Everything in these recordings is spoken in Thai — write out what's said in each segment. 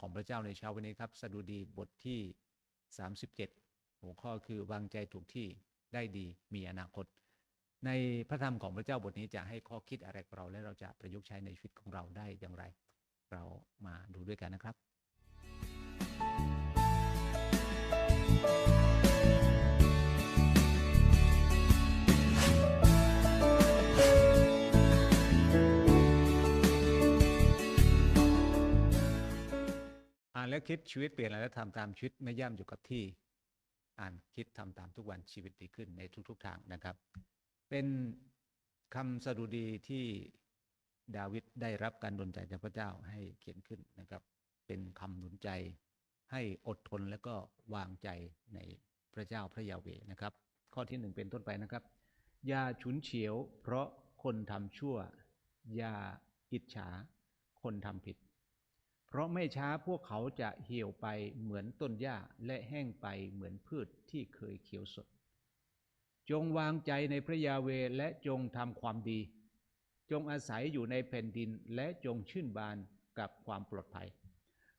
ของพระเจ้าในเช้าวันนี้ครับสดุดีบทที่ 37 หัวข้อคือวางใจถูกที่ได้ดีมีอนาคต ในพระธรรมของพระเจ้าบทนี้จะให้ข้อคิดอะไรกับเราและเราจะประยุกต์ใช้ในชีวิตของเราได้อย่างไร เรามาดูด้วยกันนะครับ แล้วคิดชีวิตเปลี่ยนแล้วทำตามชีวิตไม่ย่ำอยู่กับที่อ่านคิดทำตามทุกวันชีวิตดีขึ้นในทุก ๆ ทางนะครับ เป็นคำสดุดีที่ดาวิดได้รับการดลใจจากพระเจ้าให้เขียนขึ้นนะครับ เป็นคำหนุนใจให้อดทนและก็วางใจในพระเจ้าพระยาเวนะครับ ข้อที่หนึ่งเป็นต้นไปนะครับอย่าฉุนเฉียว เพราะคนทำชั่วอย่าอิจฉาคนทำผิด เพราะไม่ช้าพวกเขาจะเหี่ยวไปเหมือนต้นหญ้าและแห้งไปเหมือนพืชที่เคยเขียวสด จงวางใจในพระยาเวและจงทำความดี จงอาศัยอยู่ในแผ่นดินและจงชื่นบานกับความปลอดภัย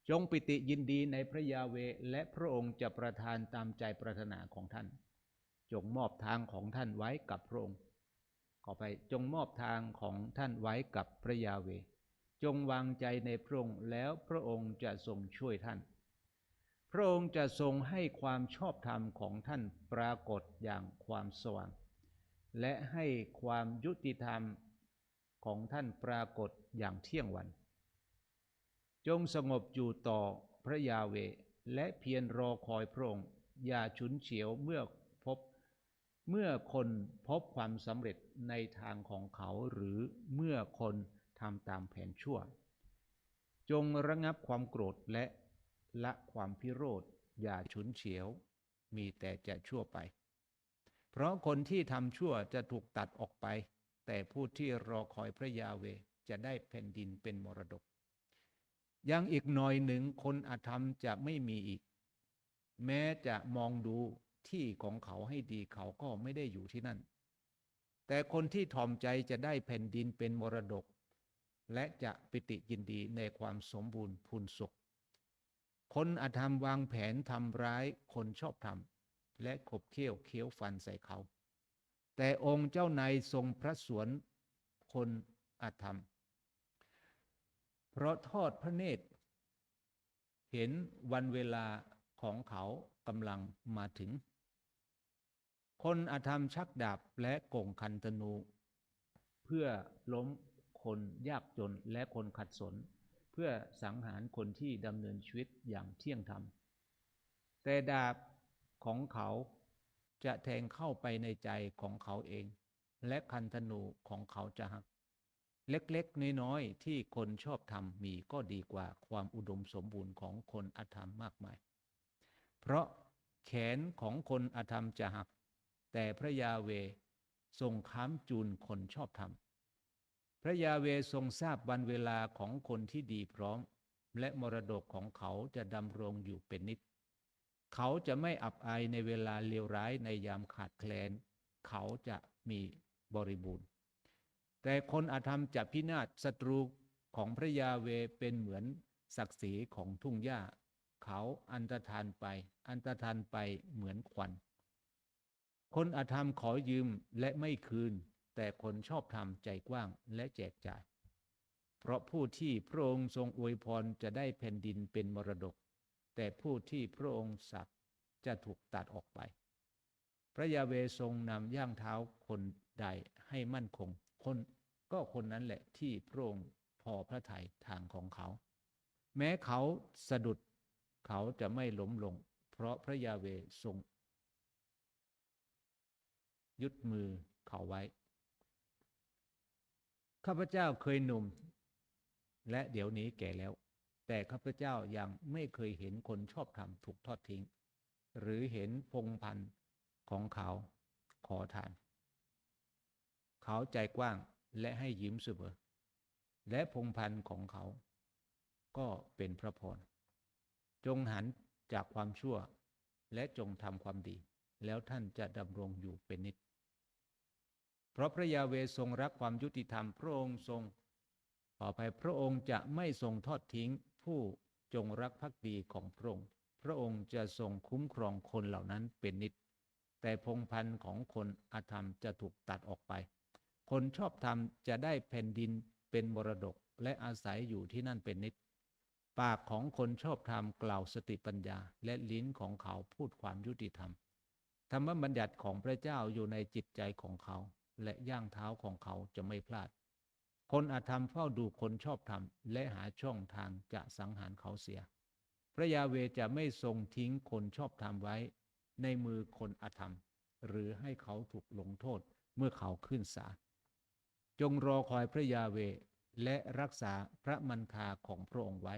จงปิติยินดีในพระยาเวและพระองค์จะประทานตามใจปรารถนาของท่าน จงมอบทางของท่านไว้กับพระองค์ขอไปจงมอบทางของท่านไว้กับพระยาเว จงวางใจในพระองค์แล้วพระองค์จะทรงช่วยท่าน พระองค์จะทรงให้ความชอบธรรมของท่านปรากฏอย่างความสว่าง และให้ความยุติธรรมของท่านปรากฏอย่างเที่ยงวัน จงสงบอยู่ต่อพระยาเวและเพียรรอคอยพระองค์อย่าฉุนเฉียวเมื่อพบ เมื่อคนพบความสำเร็จในทางของเขาหรือเมื่อคน ทำตามแผนชั่ว จงระงับความโกรธและละความพิโรธ อย่าฉุนเฉียว มีแต่จะชั่วไป เพราะคนที่ทำชั่วจะถูกตัดออกไป แต่ผู้ที่รอคอยพระยาเวจะได้แผ่นดินเป็นมรดก ยังอีกหน่อยหนึ่งคนอาธรรมจะไม่มีอีก แม้จะมองดูที่ของเขาให้ดีเขาก็ไม่ได้อยู่ที่นั่น แต่คนที่ถ่อมใจจะได้แผ่นดินเป็นมรดก และจะปิติยินดีในความสมบูรณ์พูนสุข คนอาธรรมวางแผนทำร้ายคนชอบธรรมและขบเคี้ยวเคี้ยวฟันใส่เขา แต่องค์เจ้านายทรงพระสวนคนอาธรรม เพราะทอดพระเนตร เห็นวันเวลาของเขากำลังมาถึง คนอาธรรมชักดาบและก่งคันธนู เพื่อล้ม คนยากจนและคนขัดสน เพื่อสังหารคนที่ดำเนินชีวิตอย่างเที่ยงธรรม แต่ดาบของเขาจะแทงเข้าไปในใจของเขาเอง และคันธนูของเขาจะหัก เล็กๆ น้อยๆ ที่คนชอบทำมีก็ดีกว่าความอุดมสมบูรณ์ของคนอธรรมมากมาย เพราะแขนของคนอธรรมจะหัก แต่พระยาเวทรงค้ำจูนคนชอบธรรม พระยาเวทรงทราบวันเวลาของคนที่ดีพร้อม และมรดกของเขาจะดำรงอยู่เป็นนิจเขาจะไม่อับอายในเวลาเลวร้ายในยามขาดแคลน เขาจะมีบริบูรณ์ แต่คนอาธรรมจะพินาศศัตรูของพระยาเวเป็นเหมือนศักดิ์ศรีของทุ่งหญ้า เขาอันตรธานไป อันตรธานไปเหมือนควัน คนอาธรรมขอยืมและไม่คืน แต่คนชอบธรรมใจกว้างและแจกจ่าย เพราะผู้ที่พระองค์ทรงอวยพรจะได้แผ่นดินเป็นมรดก แต่ผู้ที่พระองค์สักจะถูกตัดออกไป พระยาเวทรงนำย่างเท้าคนใดให้มั่นคง คนก็คนนั้นแหละที่พระองค์พอพระทัยทางของเขา แม้เขาสะดุดเขาจะไม่ล้มลง เพราะพระยาเวทรงยึดมือเขาไว้ ข้าพเจ้าเคยหนุ่ม และเดี๋ยวนี้แก่แล้ว แต่ข้าพเจ้ายังไม่เคยเห็นคนชอบธรรมถูกทอดทิ้ง หรือเห็นพงพันธ์ของเขาขอทาน เขาใจกว้างและให้ยิ้มเสมอ และพงพันธ์ของเขา ก็เป็นพระพร จงหันจากความชั่ว และจงทำความดี แล้วท่านจะดำรงอยู่เป็นนิจ เพราะพระยาเวทรงรักความยุติธรรมพระองค์ทรงขอไปพระองค์จะไม่ทรงทอดทิ้งผู้จงรักภักดีของพระองค์ พระองค์จะทรงคุ้มครองคนเหล่านั้นเป็นนิด แต่พงพันธุ์ของคนอาธรรมจะถูกตัดออกไป คนชอบธรรมจะได้แผ่นดินเป็นมรดกและอาศัยอยู่ที่นั่นเป็นนิด ปากของคนชอบธรรมกล่าวสติปัญญา และลิ้นของเขาพูดความยุติธรรม ธรรมบัญญัติของพระเจ้าอยู่ในจิตใจของเขา และย่างเท้าของเขาจะไม่พลาด คนอาธรรมเฝ้าดูคนชอบธรรม และหาช่องทางจะสังหารเขาเสีย พระยาเวจะไม่ทรงทิ้งคนชอบธรรมไว้ ในมือคนอาธรรม หรือให้เขาถูกลงโทษเมื่อเขาขึ้นศาลจงรอคอยพระยาเวและรักษาพระมันคาของพระองค์ไว้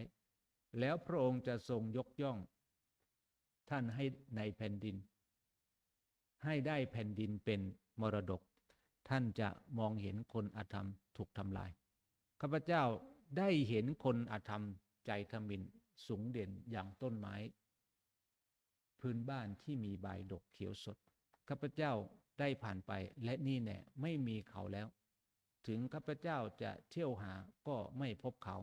แล้วพระองค์จะทรงยกย่อง ท่านให้ในแผ่นดิน ให้ได้แผ่นดินเป็นมรดก ท่านจะมองเห็นคนอาธรรมถูกทำลาย ข้าพเจ้าได้เห็นคนอาธรรมใจขมินสูงเด่นอย่างต้นไม้ พื้นบ้านที่มีใบดกเขียวสด ข้าพเจ้าได้ผ่านไปและนี่แน่ไม่มีเขาแล้ว ถึงข้าพเจ้าจะเที่ยวหาก็ไม่พบเขา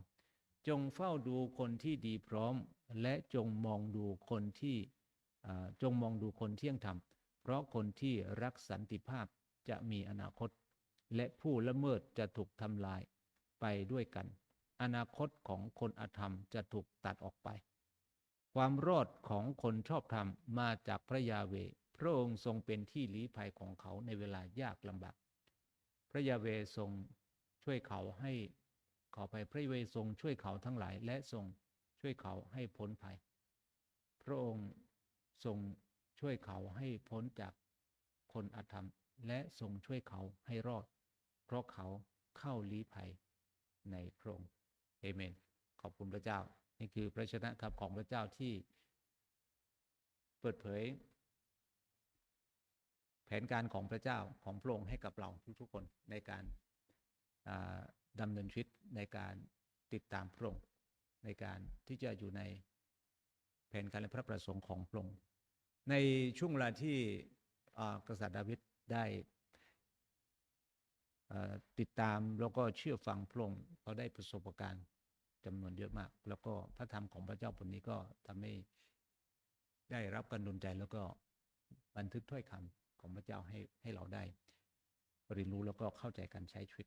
จงเฝ้าดูคนที่ดีพร้อม และจงมองดูคนที่จงมองดูคนเที่ยงธรรม เพราะคนที่รักสันติภาพ จะมีอนาคต และผู้ละเมิดจะถูกทำลายไปด้วยกัน อนาคตของคนอธรรมจะถูกตัดออกไป ความรอดของคนชอบธรรมมาจากพระยาเว พระองค์ทรงเป็นที่ลี้ภัยของเขาในเวลายากลำบาก พระยาเวทรงช่วยเขาให้ขอไปพระเวทรงช่วยเขาทั้งหลาย และทรงช่วยเขาให้พ้นภัย พระองค์ทรงช่วยเขาให้พ้นจากคนอาธรรม และทรงช่วยเขาให้รอด เพราะเขาเข้าลี้ภัยในพระองค์เอเมน ขอบคุณพระเจ้า นี่คือพระชนะคำของพระเจ้าที่ เปิดเผย แผนการของพระเจ้าของพระองค์ให้กับเราทุกๆคนในการดำเนินชีวิตในการติดตามพระองค์ในการที่จะอยู่ในแผนการและพระประสงค์ของพระองค์ในช่วงเวลาที่อ่ากษัตริย์ดาวิด ได้ติดตามแล้วก็เชื่อฟังพระองค์เขาได้ประสบการณ์จำนวนเยอะมาก แล้วก็พระธรรมของพระเจ้าบทนี้ก็ทำให้ได้รับการดลใจแล้วก็บันทึกถ้อยคำของพระเจ้าให้ให้เราได้เรียนรู้แล้วก็เข้าใจการใช้ชีวิต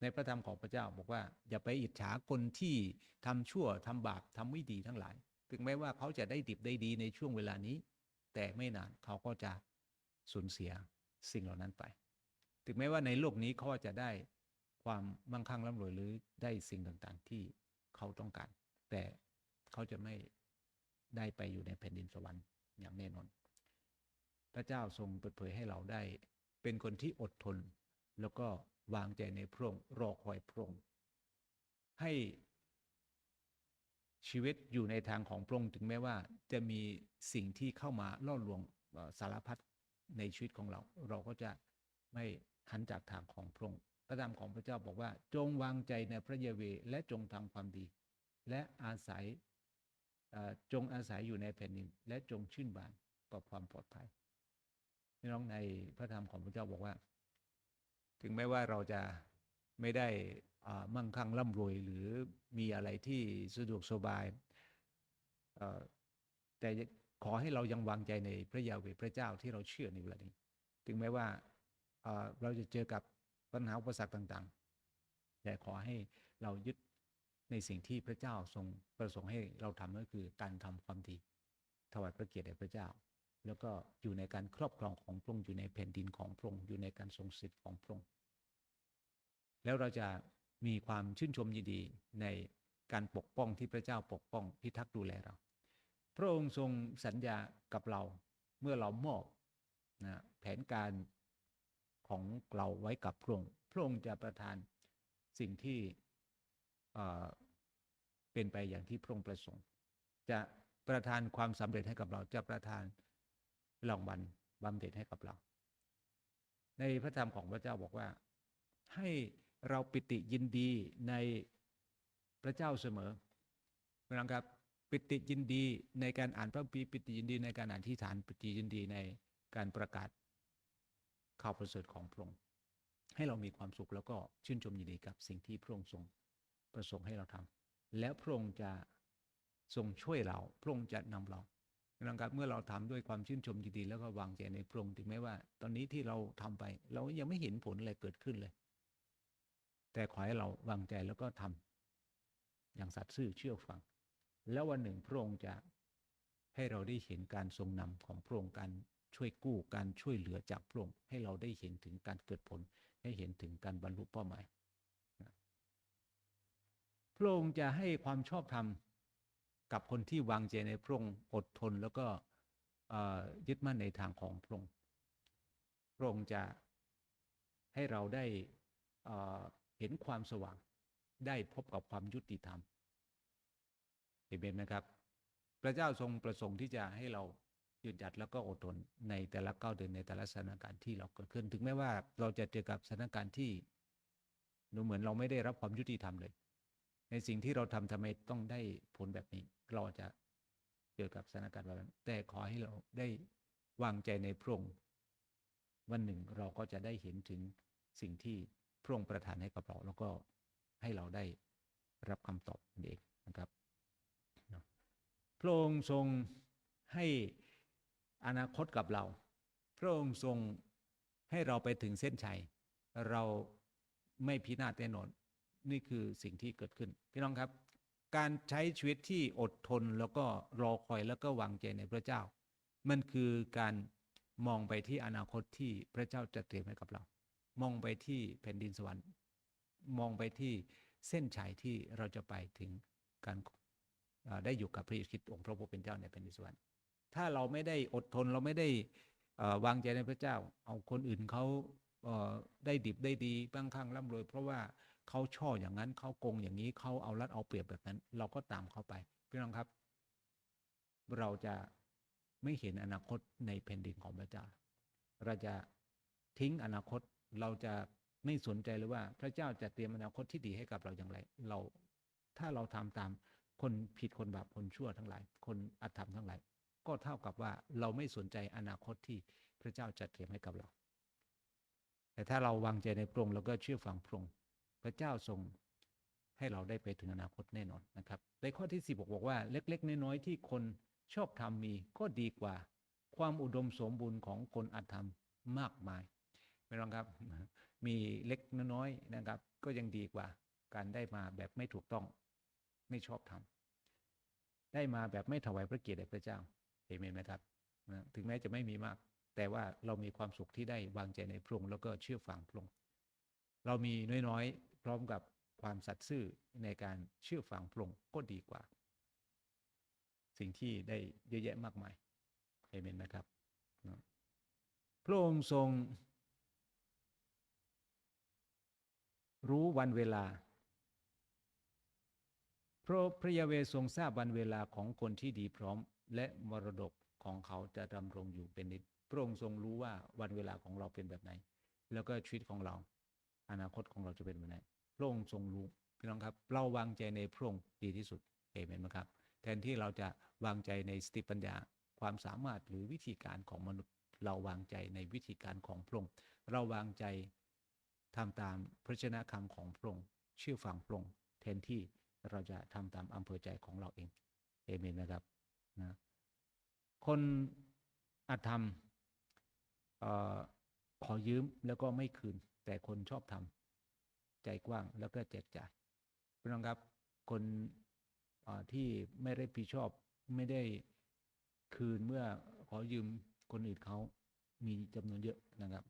ในพระธรรมของพระเจ้าบอกว่า อย่าไปอิจฉาคนที่ทำชั่วทำบาปทำไม่ดีทั้งหลาย ถึงแม้ว่าเขาจะได้ดิบได้ดีในช่วงเวลานี้ แต่ไม่นานเขาก็จะ สูญเสียสิ่งเหล่านั้นไป ถึงแม้ว่าในโลกนี้เขาจะได้ความมั่งคั่งร่ำรวยหรือได้สิ่งต่างๆที่เขาต้องการ แต่เขาจะไม่ได้ไปอยู่ในแผ่นดินสวรรค์อย่างแน่นอน พระเจ้าทรงเปิดเผยให้เราได้เป็นคนที่อดทน แล้วก็วางใจในพระองค์รอคอยพระองค์ให้ชีวิตอยู่ในทางของพระองค์ถึงแม้ว่าจะมีสิ่งที่เข้ามาล่อลวงสารพัด ในชีวิตของเรา เราก็จะไม่หันจากทางของพระองค์พระธรรมของพระเจ้าบอกว่า จงวางใจในพระเยเวและจงทำความดี และอาศัยจงอาศัยอยู่ในแผ่นดิน และจงชื่นบานกับความปลอดภัยพี่น้องในพระธรรมของพระเจ้าบอกว่า ถึงแม้ว่าเราจะไม่ได้มั่งคั่งร่ำรวยหรือมีอะไรที่สะดวกสบายแต่ ขอให้เรายังวางใจในพระยาเวห์พระเจ้าที่เราเชื่อในเวลานี้ ถึงแม้ว่าเอ่อเราจะเจอกับปัญหาอุปสรรคต่างๆ แต่ขอให้เรายึดในสิ่งที่พระเจ้าทรงประสงค์ให้เราทำก็คือการทำความดีถวายพระเกียรติแด่พระเจ้า แล้วก็อยู่ในการครอบครองของพระองค์อยู่ในแผ่นดินของพระองค์อยู่ในการทรงสิทธิ์ของพระองค์แล้วเราจะมีความชื่นชมยินดีในการปกป้องที่พระเจ้าปกป้องพิทักษ์ดูแลเรา พระองค์ทรงสัญญากับเราเมื่อเรามอบนะแผนการของเราไว้กับพระองค์พระองค์จะประทานสิ่งที่เป็นไปอย่างที่พระองค์ประสงค์ จะประทานความสำเร็จให้กับเราจะประทานรางวัลบำเหน็จให้กับเรา ในพระธรรมของพระเจ้าบอกว่า ให้เราปิติยินดีในพระเจ้าเสมอน้องครับ ปิติยินดีในการอ่านพระคัมภีปิติยินดีในการอ่านที่ฐานปิติยินดีในการประกาศข่าวประเสริฐของพระองค์ให้เรามีความสุขแล้วก็ชื่นชมยินดีกับสิ่งที่พระองค์ทรงประสงค์ให้เราทำแล้วพระองค์จะทรงช่วยเราพระองค์จะนำเรานะครับเมื่อเราทำด้วยความชื่นชมยินดีแล้วก็วางใจในพระองค์ถึงแม้ว่า ตอนนี้ที่เราทำไป เรายังไม่เห็นผลอะไรเกิดขึ้นเลย แต่ขอให้เราวางใจแล้วก็ทำอย่างสัตย์ซื่อเชื่อฟัง แล้ววันหนึ่งพระองค์จะให้เราได้เห็นการทรงนำของพระองค์การช่วยกู้การช่วยเหลือจากพระองค์ให้เราได้เห็นถึงการเกิดผล ให้เห็นถึงการบรรลุเป้าหมายพระองค์จะให้ความชอบธรรมกับคนที่วางใจในพระองค์อดทนแล้วก็ยึดมั่นในทางของพระองค์พระองค์จะให้เราได้เห็นความสว่าง ได้พบกับความยุติธรรม เห็นไหมครับ พระเจ้าทรงประสงค์ที่จะให้เราหยุดหยัดแล้วก็อดทนในแต่ละก้าวเดินในแต่ละสถานการณ์ที่เราเกิดขึ้น ถึงแม้ว่าเราจะเจอกับสถานการณ์ที่ดูเหมือนเราไม่ได้รับความยุติธรรมเลย ในสิ่งที่เราทำทำไมต้องได้ผลแบบนี้ เราจะเจอกับสถานการณ์แบบนั้นแต่ขอให้เราได้วางใจในพระองค์วันหนึ่งเราก็จะได้เห็นถึงสิ่งที่พระองค์ประทานให้กับเรา แล้วก็ให้เราได้รับคำตอบเองนะครับ พระองค์ทรงให้อนาคตกับเรา พระองค์ทรงให้เราไปถึงเส้นชัย เราไม่พินาศแน่นอน นี่คือสิ่งที่เกิดขึ้น พี่น้องครับ การใช้ชีวิตที่อดทนแล้วก็รอคอยแล้วก็วางใจในพระเจ้า มันคือการมองไปที่อนาคตที่พระเจ้าจะเตรียมให้กับเรา มองไปที่แผ่นดินสวรรค์ มองไปที่เส้นชัยที่เราจะไปถึงการ ได้อยู่กับพระเยซูคริสต์องค์พระผู้เป็นเจ้าในแผ่นดินสวรรค์ถ้าเราไม่ได้อดทนเราไม่ได้วางใจในพระเจ้า เอาคนอื่นเขาได้ดิบได้ดีบ้างข้างร่ำรวย เพราะว่าเขาช่ออย่างนั้นเขาโกงอย่างนี้เขาเอารัดเอาเปรียบแบบนั้น เราก็ตามเขาไปพี่น้องครับ เราจะไม่เห็นอนาคตในแผ่นดินของพระเจ้า เราจะทิ้งอนาคตเราจะไม่สนใจเลยว่า พระเจ้าจะเตรียมอนาคตที่ดีให้กับเราอย่างไร เราถ้าเราทำตาม คนผิดคนบาปคนชั่วทั้งหลาย คนอธรรมทั้งหลาย ก็เท่ากับว่าเราไม่สนใจอนาคตที่พระเจ้าจัดเตรียมให้กับเรา แต่ถ้าเราวางใจในพระองค์แล้วก็เชื่อฟังพระองค์พระเจ้าทรงให้เราได้ไปถึงอนาคตแน่นอนนะครับ ในข้อที่สิบบอกว่าเล็ก ๆ น้อยๆที่คนชอบทำมีก็ดีกว่า ความอุดมสมบูรณ์ของคนอธรรมมากมายไม่ต้องครับ มีเล็กน้อยๆนะครับ ก็ยังดีกว่าการได้มาแบบไม่ถูกต้อง ไม่ชอบทำได้มาแบบไม่ถวายพระเกียรติแด่พระเจ้าเห็นไหมครับนะถึงแม้จะไม่มีมาก แต่ว่าเรามีความสุขที่ได้วางใจในพระองค์แล้วก็เชื่อฟังพระองค์เรามีน้อยๆ พร้อมกับความสัตย์ซื่อในการเชื่อฟังพระองค์ก็ดีกว่า สิ่งที่ได้เยอะแยะมากมายเอเมนไหมครับนะพระองค์ทรงรู้วันเวลา พราะพระยาเวทรงทราบวันเวลาของคนที่ดีพร้อม และมรดกของเขาจะดำรงอยู่เป็นนิจพระองค์ทรงรู้ว่าวันเวลาของเราเป็นแบบไหน แล้วก็ชีวิตของเรา อนาคตของเราจะเป็นแบบไหน พระองค์ทรงรู้พี่น้องครับ เราวางใจในพระองค์ดีที่สุดเอเมนไหมครับ แทนที่เราจะวางใจในสติปัญญา ความสามารถหรือวิธีการของมนุษย์ เราวางใจในวิธีการของพระองค์เราวางใจทำตามพระชนะคำของพระองค์เชื่อฟังพระองค์แทนที่ เราจะทำตามอำเภอใจของเราเองเอเมนนะครับนะคนอาธรรมออขอยืมแล้วก็ไม่คืน แต่คนชอบทำใจกว้างแล้วก็แจกจ่ายพี่น้องครับคนที่ไม่ได้ผิดชอบไม่ได้คืนเมื่อขอยืมคนอื่นเขามีจำนวนเยอะนะครับ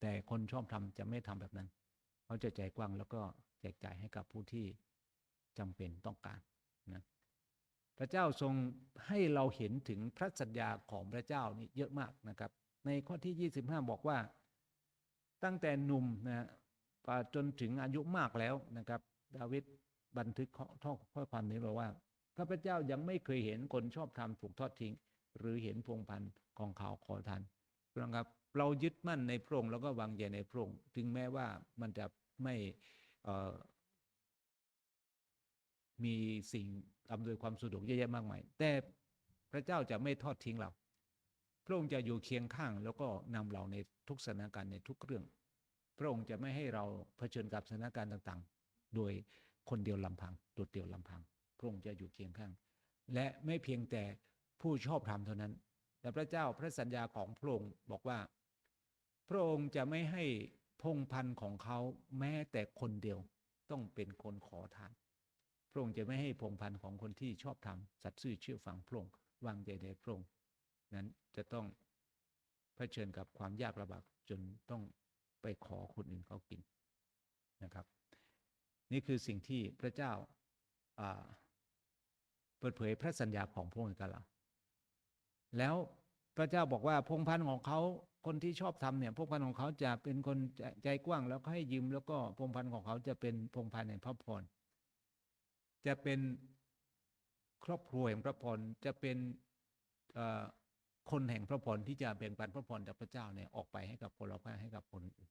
แต่คนชอบทำจะไม่ทำแบบนั้น เขาจะใจกว้างแล้วก็แจกจ่ายให้กับผู้ที่ จำเป็นต้องการนะพระเจ้าทรงให้เราเห็นถึงพระสัญญาของพระเจ้านี่เยอะมากนะครับ ในข้อที่ 25 บอกว่า ตั้งแต่หนุ่มนะจนถึงอายุมากแล้วนะครับ ดาวิดบันทึกข้อข้อความนี้บอกว่าข้าพเจ้ายังไม่เคยเห็นคนชอบทำถูกทอดทิ้ง หรือเห็นพวงพันธ์ของเขาวขอทานนะครับเรายึดมั่นในพระองค์แล้วก็วางใจในพระองค์ถึงแม้ว่ามันจะไม่ มีสิ่งอำนวยความสะดวกเยอะแยะมากมายแต่พระเจ้าจะไม่ทอดทิ้งเรา พระองค์จะอยู่เคียงข้างแล้วก็นำเราในทุกสถานการณ์ในทุกเรื่อง พระองค์จะไม่ให้เราเผชิญกับสถานการณ์ต่างๆ โดยคนเดียวลำพังโดดเดียวลำพัง พระองค์จะอยู่เคียงข้าง และไม่เพียงแต่ผู้ชอบธรรมเท่านั้น แต่พระเจ้าพระสัญญาของพระองค์บอกว่า พระองค์จะไม่ให้พงพันธ์ของเขาแม้แต่คนเดียวต้องเป็นคนขอทาน ระองค์จะไม่ให้พงพันธ์ของคนที่ชอบธรรมสัตย์ซื่อเชื่อฟังพระองค์วางใจในพระองค์นั้นจะต้องเผชิญกับความยากลำบากจนต้องไปขอคนอื่นเขากินนะครับ นี่คือสิ่งที่พระเจ้าเปิดเผยพระสัญญาของพระองค์กับเราแล้วพระเจ้าบอกว่าพงพันธ์ของเขาคนที่ชอบทำเนี่ยพงพันธ์ของเขาจะเป็นคนใจกว้างแล้วก็ให้ยืมแล้วก็พงพันธ์ของเขาจะเป็นพงพันธ์แห่งพระพร จะเป็นครอบครัวแห่งพระพรจะเป็นคนแห่งพระพรที่จะแบ่งปันพระพรจากพระเจ้าเนี่ยออกไปให้กับคนเราให้กับคนอื่น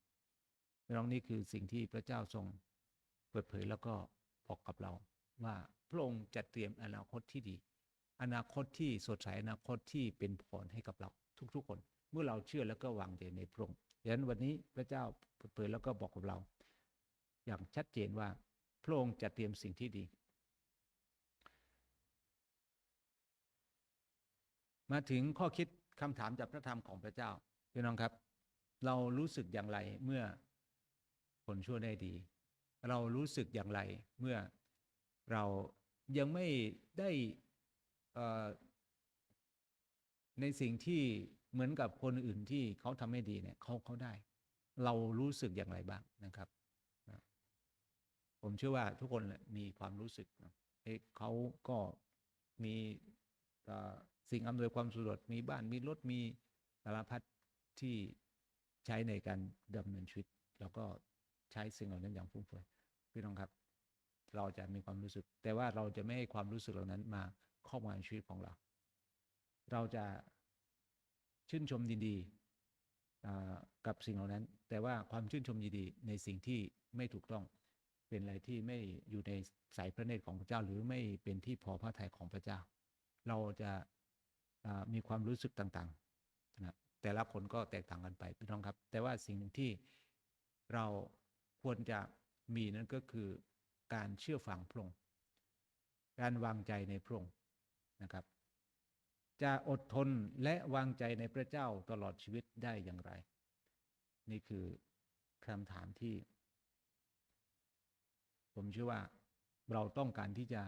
น้องนี่คือสิ่งที่พระเจ้าทรงเปิดเผยแล้วก็บอกกับเรา ว่าพระองค์จะเตรียมอนาคตที่ดี อนาคตที่สดใสอนาคตที่เป็นพรให้กับเราทุกๆคน เมื่อเราเชื่อแล้วก็วางใจในพระองค์ดังนั้นวันนี้พระเจ้าเปิดเผยแล้วก็บอกกับเรา อย่างชัดเจนว่าพระองค์จะเตรียมสิ่งที่ดี มาถึงข้อคิดคำถามจากพระธรรมของพระเจ้าพี่น้องครับ เรารู้สึกอย่างไรเมื่อผลชั่วได้ดี เรารู้สึกอย่างไรเมื่อเรายังไม่ได้ในสิ่งที่เหมือนกับคนอื่นที่เขาทำไม่ดีเนี่ยเขาเขาได้ เรารู้สึกอย่างไรบ้างนะครับ ผมเชื่อว่าทุกคนมีความรู้สึกเอเขาก็มี สิ่งอำนวยความสะดวกมีบ้านมีรถมีสารพัดที่ใช้ในการดำเนินชีวิต แล้วก็ใช้สิ่งเหล่านั้นอย่างฟุ่มเฟือยพี่น้องครับ เราจะมีความรู้สึก แต่ว่าเราจะไม่ให้ความรู้สึกเหล่านั้นมาครอบงำชีวิตของเรา เราจะชื่นชมยินดีกับสิ่งเหล่านั้น แต่ว่าความชื่นชมยินดีในสิ่งที่ไม่ถูกต้องเป็นอะไรที่ไม่อยู่ในสายพระเนตรของพระเจ้า หรือไม่เป็นที่พอพระทัยของพระเจ้า เราจะ มีความรู้สึกต่างๆนะแต่ละคนก็แตกต่างกันไปพี่น้องครับ แต่ว่าสิ่งหนึ่งที่เราควรจะมีนั่นก็คือการเชื่อฟังพระองค์การวางใจในพระองค์นะครับ จะอดทนและวางใจในพระเจ้าตลอดชีวิตได้อย่างไร นี่คือคำถามที่ ผมเชื่อว่าเราต้องการที่จะ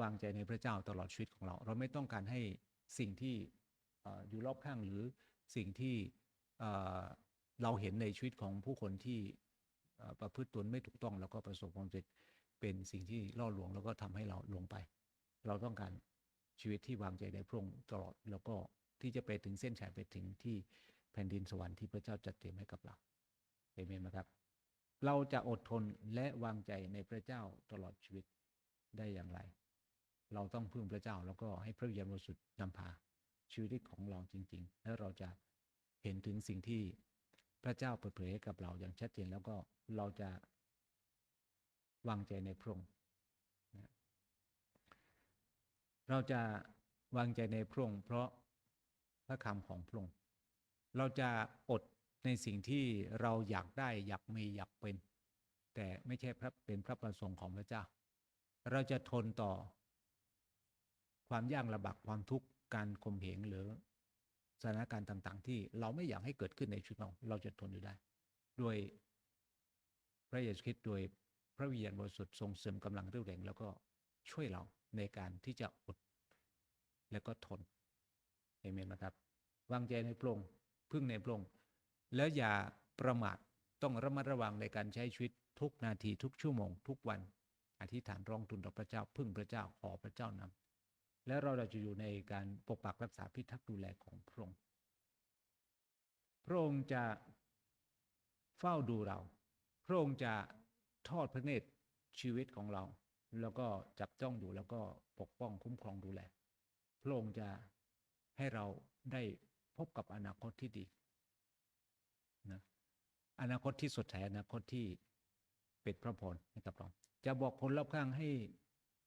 วางใจในพระเจ้าตลอดชีวิตของเรา เราไม่ต้องการให้ สิ่งที่ออยู่รอบข้างหรือสิ่งที่เเราเห็นในชีวิตของผู้คนที่ประพฤติตนไม่ถูกต้องแล้วก็ประสบความสำเร็จเป็นสิ่งที่ล่อลวงแล้วก็ทำให้เราลงไป เราต้องการชีวิตที่วางใจในพระองค์ตลอดแล้วก็ที่จะไปถึงเส้นชัยไปถึงที่แผ่นดินสวรรค์ที่พระเจ้าจัดเตรียมให้กับเราเอเมนไหมครับ เราจะอดทนและวางใจในพระเจ้าตลอดชีวิตได้อย่างไร เราต้องพึ่งพระเจ้า แล้วก็ให้พระวิญญาณบริสุทธิ์นำพาชีวิตของเราจริง ๆ แล้วเราจะเห็นถึงสิ่งที่พระเจ้าเปิดเผยให้กับเราอย่างชัดเจนแล้วก็เราจะวางใจในพระองค์เราจะวางใจในพระองค์เพราะพระคำของพระองค์เราจะอดในสิ่งที่เราอยากได้อยากมีอยากเป็น แต่ไม่ใช่พระเป็นพระประสงค์ของพระเจ้า เราจะทนต่อ ความยากลำบากความทุกข์การข่มเหงหรือสถานการณ์ต่าง ๆ ที่เราไม่อยากให้เกิดขึ้นในชีวิตเราเราจะทนอยู่ได้ ด้วยพระเยซูคริสต์โดยพระวิญญาณบริสุทธิ์ทรงเสริมกำลังเรี่ยวแรงแล้วก็ช่วยเราในการที่จะอดแล้วก็ทนเอเมนไหมครับวางใจในพระองค์พึ่งในพระองค์แล้วอย่าประมาทต้องระมัดระวังในการใช้ชีวิตทุกนาทีทุกชั่วโมง ทุกวัน อธิษฐานร้องทูลต่อพระเจ้า พึ่งพระเจ้าขอพระเจ้านำ และเราจะอยู่ในการปกปักรักษาพิทักษ์ดูแลของพระองค์ พระองค์จะเฝ้าดูเรา พระองค์จะทอดพระเนตรชีวิตของเรา แล้วก็จับจ้องอยู่แล้วก็ปกป้องคุ้มครองดูแล พระองค์จะให้เราได้พบกับอนาคตที่ดีนะอนาคตที่สดใสอนาคตที่เป็นพระพรให้กับเรา จะบอกคนรอบข้างให้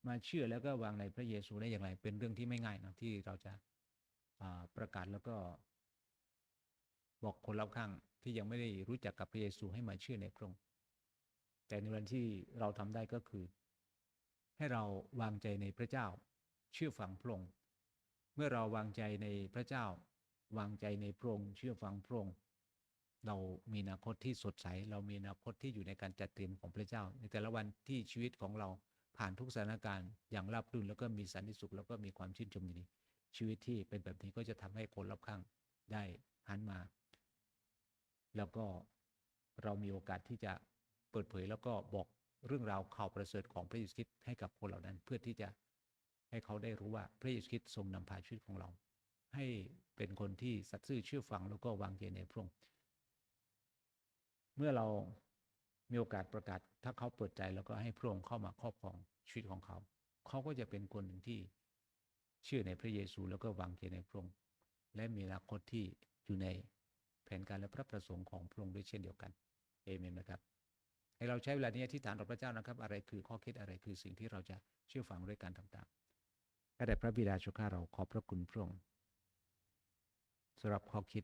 มาเชื่อแล้วก็วางในพระเยซูได้อย่างไร เป็นเรื่องที่ไม่ง่ายนะที่เราจะาประกาศแล้วก็บอกคนรอบข้างที่ยังไม่ได้รู้จักกับพระเยซูให้มาเชื่อในพระองค์แต่ในวันที่เราทำได้ก็คือ ให้เราวางใจในพระเจ้า เชื่อฟังพระองค์เมื่อเราวางใจในพระเจ้า วางใจในพระองค์เชื่อฟังพระองค์เรามีอนาคตที่สดใส เรามีอนาคตที่อยู่ในการจัดเตรียมของพระเจ้า ในแต่ละวันที่ชีวิตของเรา ผ่านทุกสถานการณ์อย่างราบรื่นแล้วก็มีสันติสุขแล้วก็มีความชื่นชมยินดีชีวิตที่เป็นแบบนี้ก็จะทำให้คนรอบข้างได้หันมา แล้วก็เรามีโอกาสที่จะเปิดเผยแล้วก็บอกเรื่องราวข่าวประเสริฐของพระเยซูคริสต์ให้กับคนเหล่านั้นเพื่อที่จะให้เขาได้รู้ว่าพระเยซูคริสต์ทรงนำพาชีวิตของเรา ให้เป็นคนที่สัตย์ซื่อเชื่อฟังแล้วก็วางใจในพระองค์เมื่อเรา มีโอกาสประกาศ ถ้าเขาเปิดใจแล้วก็ให้พระองค์เข้ามาครอบครองชีวิตของเขา เขาก็จะเป็นคนหนึ่งที่เชื่อในพระเยซูแล้วก็วางใจในพระองค์และมีอนาคตที่อยู่ในแผนการและพระประสงค์ของพระองค์ด้วยเช่นเดียวกันเอเมนนะครับให้เราใช้เวลานี้อธิษฐานต่อพระเจ้านะครับ อะไรคือข้อคิดอะไรคือสิ่งที่เราจะเชื่อฟังด้วยการต่างๆข้าแต่พระบิดาชุข้าเราขอบพระคุณพระองค์สำหรับข้อคิด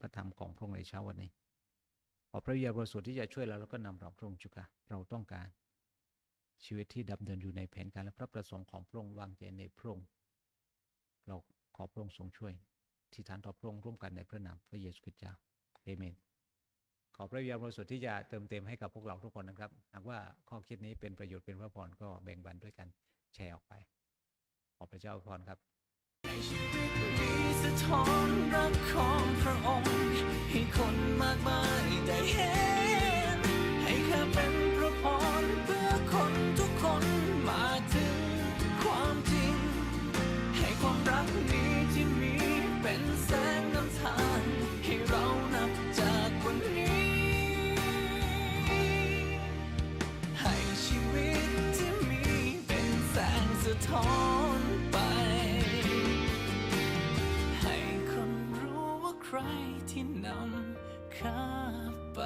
พระธรรมของพระองค์ในเช้าวันนี้ ขอพระวิญญาณบริสุทธิ์ที่จะช่วยเราแล้วก็นำเราพระองค์จุกะเราต้องการชีวิตที่ดำเนินอยู่ในแผนการและพระประสงค์ของพระองค์วางใจในพระองค์เราขอพระองค์ทรงช่วย ที่ฐานต่อพระองค์ร่วมกันในพระนามพระเยซูคริสต์เจ้าเอเมน ขอพระวิญญาณบริสุทธิ์ที่จะเติมเต็มให้กับพวกเราทุกคนนะครับ หากว่าข้อคิดนี้เป็นประโยชน์เป็นพระพรก็แบ่งปันด้วยกันแชร์ออกไป ขอพระเจ้าพรครับในชีวิตนี้สะท้อนรักของพระองค์ ให้คนมากมายได้เห็น ให้ข้าเป็นพระพรเพื่อคนทุกคนมาถึงความจริง ให้ความรักนี้ที่มีเป็นแสงนำทางให้เรานับจากวันนี้ ให้ชีวิตที่มีเป็นแสงสะท้อน ที่นำข้าไป